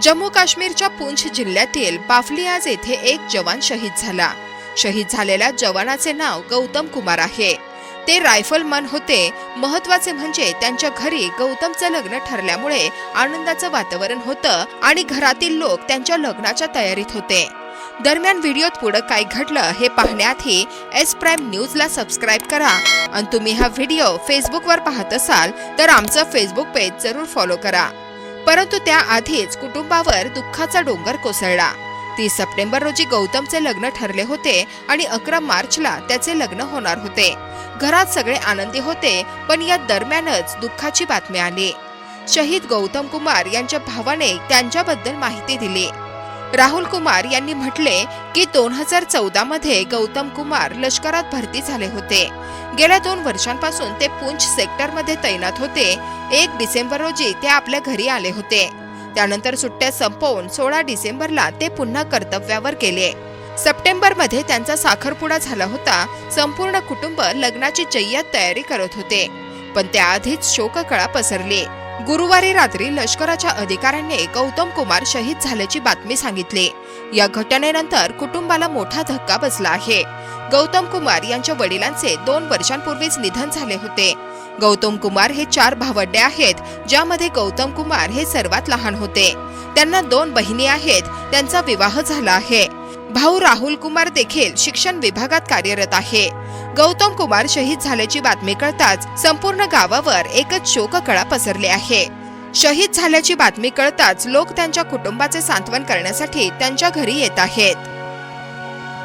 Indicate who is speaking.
Speaker 1: जम्मू काश्मीरच्या पूंछ जिल्ह्यातील बाफलियाज येथे एक जवान शहीद झाला. शहीद झालेल्या जवानाचे नाव गौतम कुमार आहे. ते रायफलमन होते. महत्त्वाचे म्हणजे त्यांच्या घरी गौतमचं लग्न ठरल्यामुळे आनंदाचं वातावरण होतं आणि घरातील लोक त्यांच्या लग्नाच्या तयारीत होते. दरम्यान व्हिडिओत पुढे काय घडलं हे पाहण्याआधी एस प्राईम न्यूजला सबस्क्राईब करा. आणि तुम्ही हा व्हिडिओ फेसबुकवर पाहत असाल तर आमचं फेसबुक पेज जरूर फॉलो करा. परंतु त्याआधीच कुटुंबावर दुःखाचा डोंगर कोसळला. तीस सप्टेंबर रोजी गौतमचे लग्न ठरले होते आणि अकरा मार्चला त्याचे लग्न होणार होते. घरात सगळे आनंदी होते पण या दरम्यानच दुःखाची बातमी आली. शहीद गौतम कुमार यांच्या भावाने त्यांच्याबद्दल माहिती दिली. राहुल कुमार यांनी म्हटले की दोन हजार चौदा मध्ये गौतम कुमार लष्करात भरती झाले होते. गेल्या दोन वर्षांपासून ते पुंछ सेक्टरमध्ये तैनात होते. एक डिसेंबर रोजी ते आपल्या घरी आले होते. त्यानंतर सुट्ट्या संपवून सोळा डिसेंबरला ते पुन्हा कर्तव्यावर गेले. सप्टेंबरमध्ये त्यांचा साखरपुडा झाला होता. संपूर्ण कुटुंब लग्नाची जय्यत तयारी करत होते. पण त्याआधीच शोककळा पसरली. गुरुवारी रात्री लष्कराच्या अधिकाऱ्यांनी गौतम कुमार शहीद झाल्याची बातमी सांगितली. या घटनेनंतर कुटुंबाला मोठा धक्का बसला आहे. गौतम कुमार यांच्या वडिलांचे दोन वर्षांपूर्वीच निधन झाले होते. गौतम कुमार हे चार भावंडे आहेत ज्यामध्ये गौतम कुमार हे सर्वात लहान होते. त्यांना दोन बहिणी आहेत त्यांचा विवाह झाला आहे. भाऊ राहुल कुमार देखील शिक्षण विभागात कार्यरत आहे. गौतम कुमार शहीद झाल्याची बातमी कळताच संपूर्ण गावावर एकच शोककळा पसरली आहे. शहीद झाल्याची बातमी कळताच लोक त्यांच्या कुटुंबाचे सांत्वन करण्यासाठी त्यांच्या घरी येत आहेत.